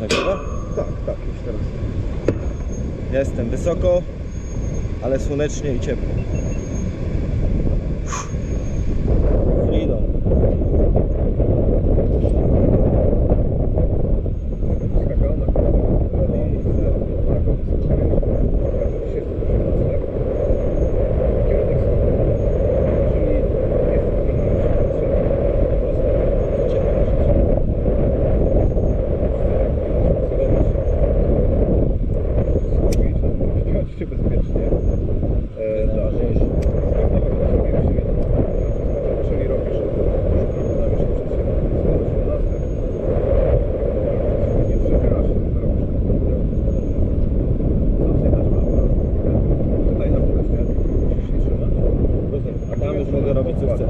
nagrywa? Tak, tak, już teraz. Jestem wysoko, ale słonecznie i ciepło. Już mogę robić co chcę.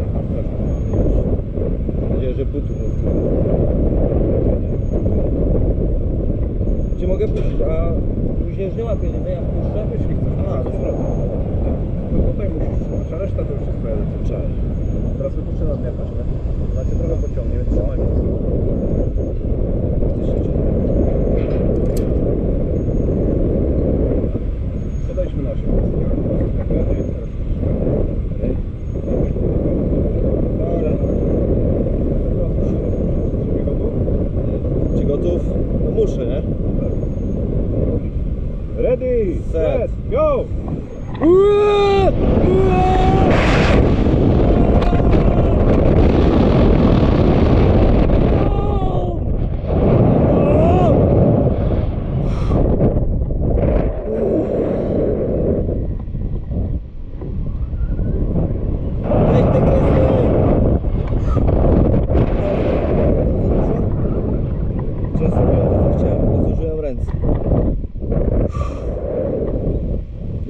Mam nadzieję, że butów nie Gdzie mogę puścić? A później już nie ma pieniędzy, ja puszczę? Jeśli chcesz, A, to to zwrotnie. To tutaj musisz trzymać, a reszta to już jest twoja decyzja. Teraz wypuszczę na patrz, Znacie trochę pociągnie, więc trzymaj mocno. No muszę, nie? Ready, Set. set, go! Weź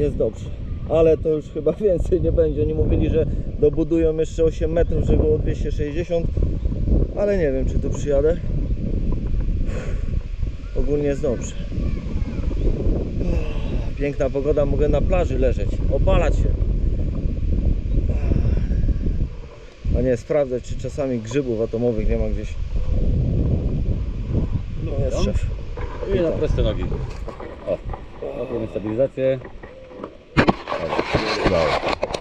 Jest dobrze. Ale to już chyba więcej nie będzie. Oni mówili, że dobudują jeszcze 8 metrów, żeby było 260. Ale nie wiem, czy tu przyjadę. Ogólnie jest dobrze. Piękna pogoda, mogę na plaży leżeć, opalać się. A nie, sprawdzać, czy czasami grzybów atomowych nie ma gdzieś. No jest szef. I na proste nogi. O, łapiemy stabilizację. O, udało.